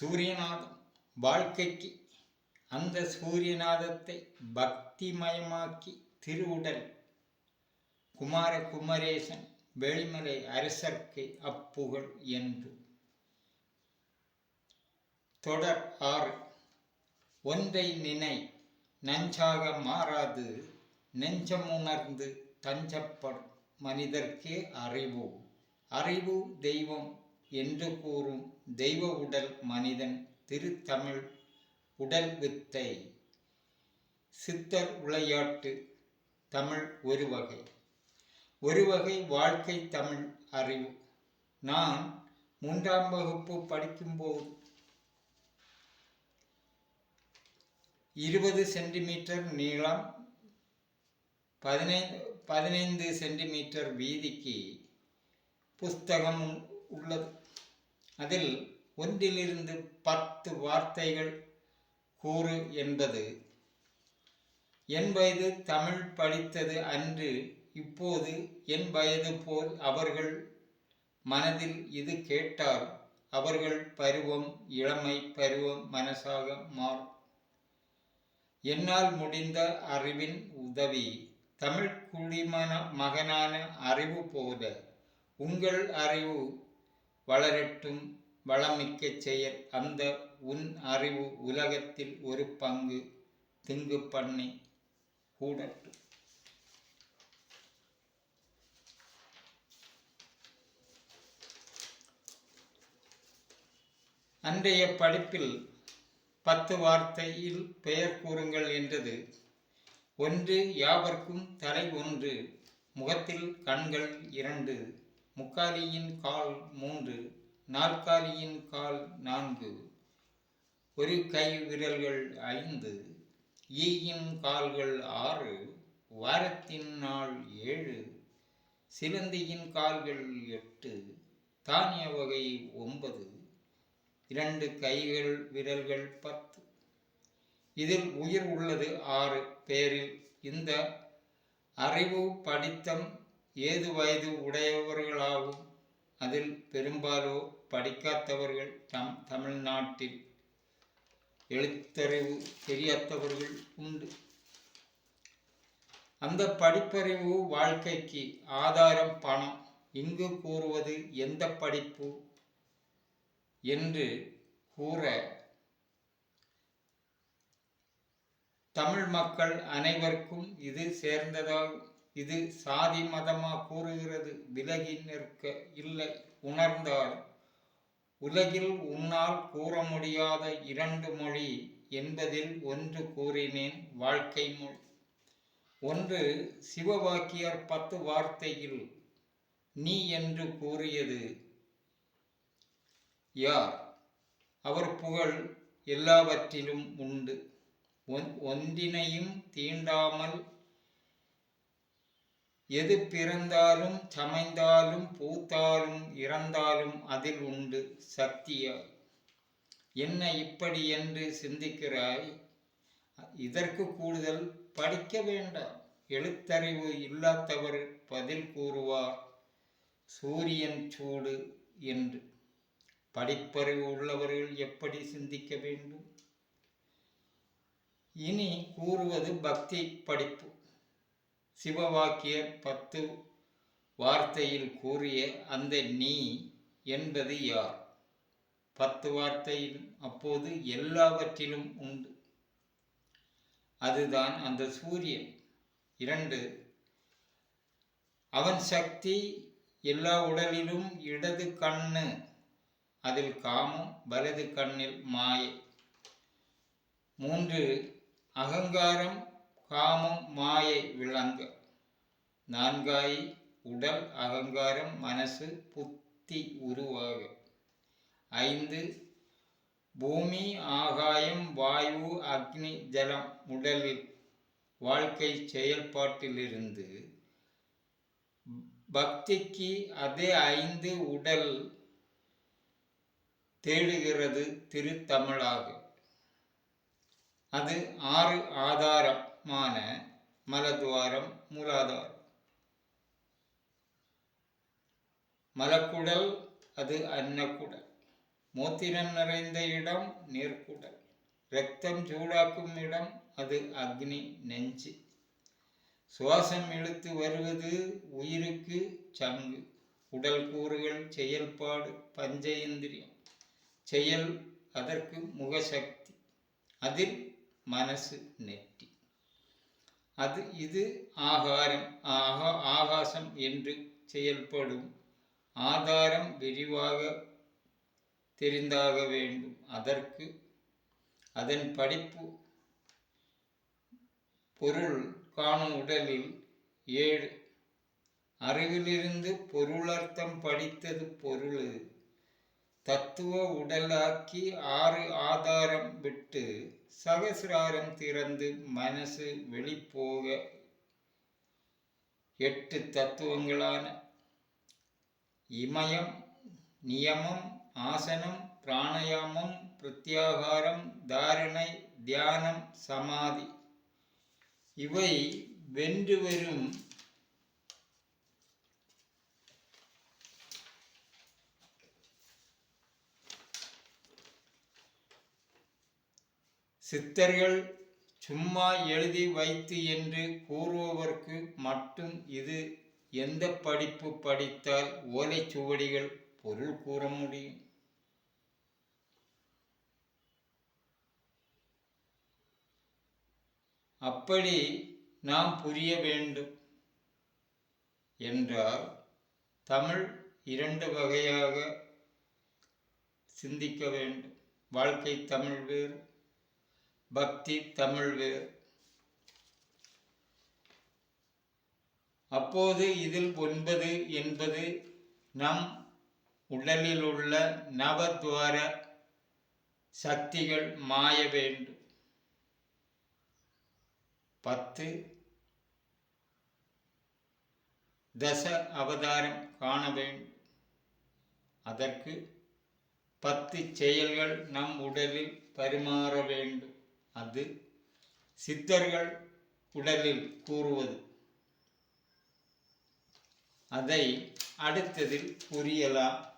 சூரியநாதம் வாழ்க்கைக்கு அந்த சூரியநாதத்தை பக்திமயமாக்கி திருவுடல். குமார குமரேசன் வெளிமலை அரசர்க்கு அப்புகழ் என்று. தொடர் ஆறு. ஒன்றை நினை நஞ்சாக மாறாது நெஞ்சமுணர்ந்து தஞ்சப்படும் மனிதர்க்கே அறிவு. அறிவு தெய்வம் என்று கூறும் தெய்வ உடல் மனிதன் திருத்தமிழ் உடல் வித்தை. சித்தர் விளையாட்டு தமிழ் ஒரு வகை. ஒரு வகை வாழ்க்கை தமிழ் அறிவு. நான் மூன்றாம் வகுப்பு படிக்கும்போது இருபது சென்டிமீட்டர் நீளம் பதினைந்து பதினைந்து சென்டிமீட்டர் வீதிக்கு புஸ்தகம் உள்ளது. அதில் ஒன்றிலிருந்து பத்து வார்த்தைகள் கூறு என்பது என் வயது தமிழ் படித்தது அன்று இப்போது என் வயது போல் அவர்கள் மனதில் இது கேட்டால் அவர்கள் பருவம் இளமை பருவம் மனசாக மாறும். என்னால் முடிந்த அறிவின் உதவி தமிழ் குடிமன மகனான அறிவு போல உங்கள் அறிவு வளரட்டும் வளமிக்க செயல் அந்த உன் அறிவு உலகத்தில் ஒரு பங்கு திங்கு பண்ணி கூடட்டும் அன்றைய படிப்பில் பத்து வார்த்தையில் பெயர் கூறுங்கள் என்றது ஒன்று யாவர்க்கும் தலை ஒன்று முகத்தில் கண்கள் இரண்டு முக்காலியின் கால் மூன்று நாற்காலியின் கால் நான்கு ஒரு கை விரல்கள் ஐந்து ஈயின் கால்கள் ஆறு வாரத்தின் நாள் ஏழு சிலந்தியின் கால்கள் எட்டு தானிய வகை ஒன்பது இரண்டு கைகள் விரல்கள் பத்து. இதில் உயிர் உள்ளது ஆறு பேரில். இந்த அறிவு படித்தம் ஏது வயது உடையவர்களாகும் அதில் பெரும்பாலோ படிக்காதவர்கள் தம் தமிழ்நாட்டில். எழுத்தறிவு தெரியாதவர்கள் உண்டு. அந்த படிப்பறிவு வாழ்க்கைக்கு ஆதாரம் பணம். இங்கு கூறுவது எந்த படிப்பு என்று கூற தமிழ் மக்கள் அனைவருக்கும் இது சேர்ந்ததாகும். இது சாதி மதமா கூறுகிறது. விலகி நிற்க இல்லை. உணர்ந்தால் உலகில் உன்னால் கூற முடியாத இரண்டு மொழி என்பதில் ஒன்று கூறினேன் வாழ்க்கை மொழி. ஒன்று சிவவாக்கியர் பத்து வார்த்தையில் நீ என்று கூறியது யார்? அவர் புகழ் எல்லாவற்றிலும் உண்டு. ஒன்- ஒன்றினையும் தீண்டாமல் எது பிறந்தாலும் சமைந்தாலும் பூத்தாலும் இறந்தாலும் அதில் உண்டு சக்தியாய் என்ன இப்படி என்று சிந்திக்கிறாய்? இதற்கு கூடுதல் படிக்க வேண்டாம். எழுத்தறிவு இல்லாதவர் பதில் கூறுவார். சூரியன் சூடு என்று. படிப்பறிவு உள்ளவர்கள் எப்படி சிந்திக்க வேண்டும்? இனி கூறுவது பக்தி படிப்பு. சிவவாக்கிய பத்து வார்த்தையில் கூறிய அந்த நீ என்பது யார்? பத்து வார்த்தையில் அப்போது எல்லாவற்றிலும் உண்டு. அதுதான் அந்த சூரியன். இரண்டு அவன் சக்தி எல்லா உடலிலும் இடது கண்ணு அதில் காமம் வலது கண்ணில் மாயை. மூன்று அகங்காரம் காமம் மாயை விளங்க. நான்காய் உடல் அகங்காரம் மனசு புத்தி உருவாக. ஐந்து பூமி ஆகாயம் வாயு அக்னி ஜலம் உடலில் வாழ்க்கை செயல்பாட்டிலிருந்து பக்திக்கு அதே ஐந்து உடல் தேடுகிறது திருத்தமிழாக. அது ஆறு ஆதாரம். மான மலத்வாரம் மூலாதாரம். மலக்குடல் அது அன்னக்குடல். மோத்திரம் நிறைந்த இடம் நேர்க்குடல் இரத்தம் சூடாக்கும் இடம் அது அக்னி நெஞ்சு. சுவாசம் இழுத்து வருவது உயிருக்கு சங்கு. உடல் கூறுகள் செயல்பாடு பஞ்ச இந்திரியம். செயல் அதற்கு முகசக்தி. அதில் மனசு நெற்றி. அது இது ஆகாரம் ஆகா ஆகாசம் என்று செயல்படும். ஆதாரம் விரிவாக தெரிந்தாக வேண்டும். அதற்கு அதன் படிப்பு பொருள் காணும் உடலில் ஏழு. அறிவிலிருந்து பொருளர்த்தம் படித்தது பொருள். தத்துவ உடலாக்கி ஆறு ஆதாரம் விட்டு சகசிராரம் திறந்து மனசு வெளிப்போக எட்டு தத்துவங்களான இமயம் நியமம் ஆசனம் பிராணயாமம் பிரத்யாகாரம் தாரணை தியானம் சமாதி. இவை வென்று வரும் சித்தர்கள் சும்மா எழுதி வைத்து என்று கூறுபவர்க்கு மட்டும் இது எந்த படிப்பு படித்தால் ஓலைச்சுவடிகள் பொருள் கூற முடியும்? அப்படி நாம் புரிய வேண்டும் என்றால் தமிழ் இரண்டு வகையாக சிந்திக்க வேண்டும். வாழ்க்கை தமிழ் வேறு பக்தி தமிழ்வேர் அப்போது இதில் ஒன்பது என்பது நம் உடலில் உள்ள நவத்வார சக்திகள் மாய வேண்டும். பத்து. தச அவதாரம் காண வேண்டும். அதற்கு பத்து செயல்கள் நம் உடலில் பரிமாற வேண்டும். அது சித்தர்கள் உடலில் கூறுவது. அதை அடுத்ததில் புரியலாம்.